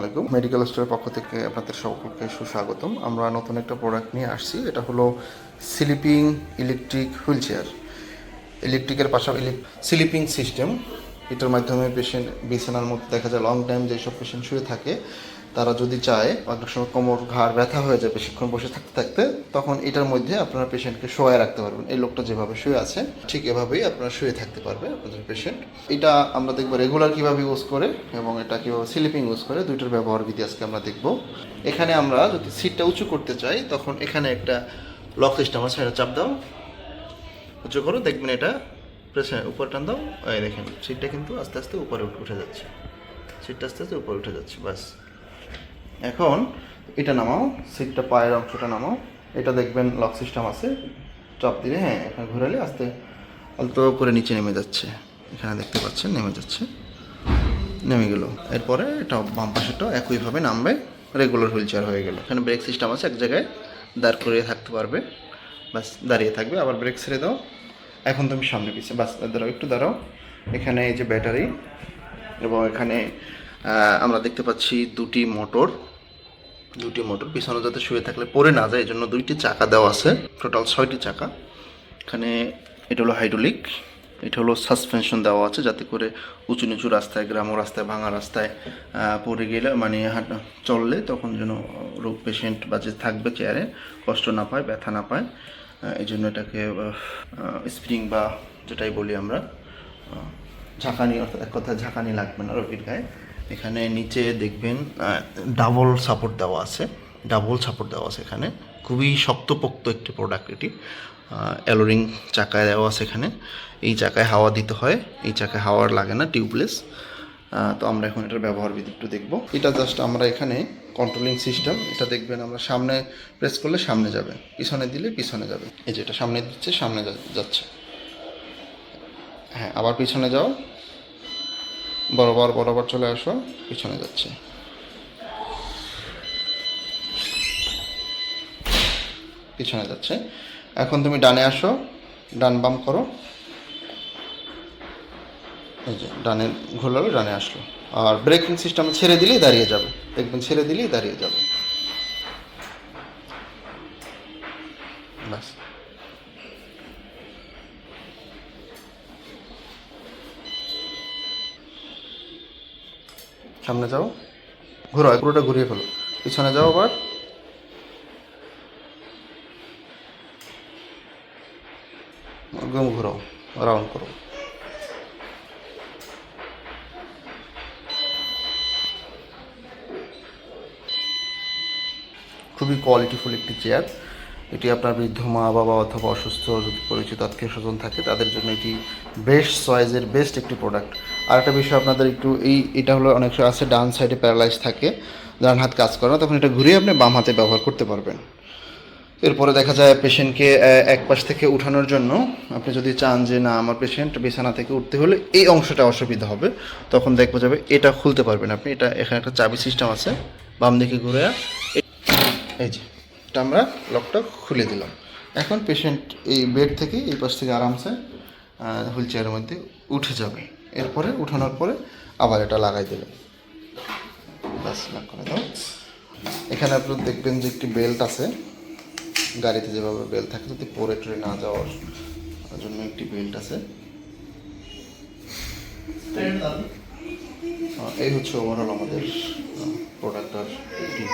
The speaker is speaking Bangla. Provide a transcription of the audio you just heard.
আসসালামাইকুম মেডিকেল স্টোরের পক্ষ থেকে আপনাদের সকলকে সুস্বাগতম। আমরা নতুন একটা প্রোডাক্ট নিয়ে আসছি। এটা হলো স্লিপিং ইলেকট্রিক হুইল চেয়ার ইলেকট্রিকের পাশাপাশি স্লিপিং সিস্টেম এটার মাধ্যমে পেশেন্ট বিছানার মধ্যে দেখা যায় লং টাইম যেসব পেশেন্ট শুয়ে থাকে, তারা যদি চায়, অনেক সময় কোমর, ঘাড় ব্যথা হয়ে যায় বেশিক্ষণ বসে থাকতে থাকতে, তখন এটার মধ্যে আপনারা পেশেন্টকে শোয়ায় রাখতে পারবেন। এই লোকটা যেভাবে শুয়ে আছে, ঠিক এভাবেই আপনারা শুয়ে থাকতে পারবে আপনাদের পেশেন্ট এটা আমরা দেখব রেগুলার কীভাবে ইউজ করে এবং এটা কীভাবে স্লিপিং ইউজ করে, দুইটার ব্যবহার বিধি আজকে আমরা দেখব। এখানে আমরা যদি সিটটা উঁচু করতে চাই, তখন এখানে একটা লক সিস্টেম আছে, এটা চাপ দাও। উঁচু করো, দেখবেন এটা প্রেসে উপর টান দাও, এই দেখেন সিটটা কিন্তু আস্তে আস্তে উপরে উঠে- যাচ্ছে। সিটটা আস্তে আস্তে উপরে উঠে যাচ্ছে বাস এখন এটা নামাও সিটটা পায়ের অংশটা নামাও। এটা দেখবেন লক সিস্টেম আছে চাপ দিলে হ্যাঁ এখানে ঘুরালে আস্তে অল্প করে নিচে নেমে যাচ্ছে। এখানে দেখতে পাচ্ছেন, নেমে যাচ্ছে। নেমে গেল। এরপরে এটা বাম পাশেটাও একইভাবে নামবে রেগুলার হুইল চেয়ার হয়ে গেল। এখানে ব্রেক সিস্টেম আছে, এক জায়গায় দাঁড় করিয়ে থাকতে পারবে। বাস দাঁড়িয়ে থাকবে, আবার ব্রেক ছেড়ে দাও। এখন তুমি সামনে পিছিয়ে বাস, দাঁড়াও, একটু দাঁড়াও। এখানে এই যে ব্যাটারি, এবং এখানে আমরা দেখতে পাচ্ছি দুটি মোটর। দুটি মোটর, পিছনে যাতে শুয়ে থাকলে পড়ে না যায় এই জন্য দুইটি চাকা দেওয়া আছে, টোটাল ছয়টি চাকা। এখানে এটা হলো হাইড্রোলিক, এটা হলো সাসপেনশন দেওয়া আছে, যাতে করে উঁচু নিচু রাস্তায়, গ্রাম্য রাস্তায়, ভাঙা রাস্তায় পড়ে গেলে মানে হাঁটা, চললে তখন যেন রোগ পেশেন্ট বা যে থাকবে চেয়ারে কষ্ট না পায়, ব্যথা না পায়। এই জন্য এটাকে স্প্রিং বা যেটাই বলি আমরা ঝাঁকানি, অর্থাৎ এক কথা ঝাঁকানি লাগবে না রোগীর গায়ে। এখানে নিচে দেখবেন ডাবল সাপোর্ট দেওয়া আছে ডাবল সাপোর্ট দেওয়া আছে এখানে। খুবই শক্তপোক্ত একটি প্রোডাক্ট এটি। অ্যালোরিং চাকায় দেওয়া আছে এখানে। এই চাকায় হাওয়া দিতে হয়, এই চাকায় হাওয়ার লাগে না টিউবলেস তো আমরা এখন এটার ব্যবহার বিধি দেখব। এটা জাস্ট আমরা এখানে কন্ট্রোলিং সিস্টেম এটা দেখবেন আমরা সামনে প্রেস করলে সামনে যাবে। পিছনে দিলে পিছনে যাবে। এই যে এটা সামনে দিচ্ছে, সামনে যাচ্ছে। হ্যাঁ আবার পিছনে যাও। বরাবর বরাবর চলে আসো, পিছনে যাচ্ছে। পিছনে যাচ্ছে। এখন তুমি ডানে আসো, ডান বাম করো। এই যে, ডানে ঘোরালো, ডানে আসলো। আর ব্রেকিং সিস্টেম ছেড়ে দিলেই দাঁড়িয়ে যাবে। দেখবেন ছেড়ে দিলেই দাঁড়িয়ে যাবে। ব্যাস। সামনে যাও। ঘোরো পুরোটা ঘুরিয়ে ফেলো। পিছনে যাও আবার। একদম ঘোরাও রাউন্ড করো। খুবই কোয়ালিটিফুল একটি চেয়ার এটি আপনার বৃদ্ধ মা বাবা অথবা অসুস্থ যদি পরিচিত আত্মীয় স্বজন থাকে, তাদের জন্য এটি বেস্ট চয়েসের বেস্ট একটি প্রোডাক্ট আর একটা বিষয় আপনাদের একটু, এই, এটা হলো অনেক সময় আছে, ডান সাইডে প্যারালাইজ থাকে, ডান হাত কাজ করে না, তখন এটা ঘুরিয়ে আপনি বাম হাতে ব্যবহার করতে পারবেন। এরপরে দেখা যায় পেশেন্টকে এক পাশ থেকে উঠানোর জন্য আপনি যদি চান যে, না, আমার পেশেন্ট বিছানা থেকে উঠতে হলে এই অংশটা অসুবিধা হবে। তখন দেখব যাবে এটা খুলতে পারবেন আপনি। এটা এখানে একটা চাবি সিস্টেম আছে, বাম দিকে ঘুরে এই যে, এটা আমরা লকটা খুলে দিলাম। এখন পেশেন্ট এই বেড থেকে এই পাশ থেকে আরামসে হুইল চেয়ারের মধ্যে উঠে যাবে। এরপরে উঠানোর পরে আবার এটা লাগাই ব্যাস লাগ করে দাও। এখানে আপনি দেখবেন যে একটি বেল্ট আছে। গাড়িতে যেভাবে বেল্ট থাকে, যদি পরে টরে না যাওয়ার জন্য একটি বেল্ট আছে। এই হচ্ছে ওভারঅল আমাদের প্রোডাক্টটার একটি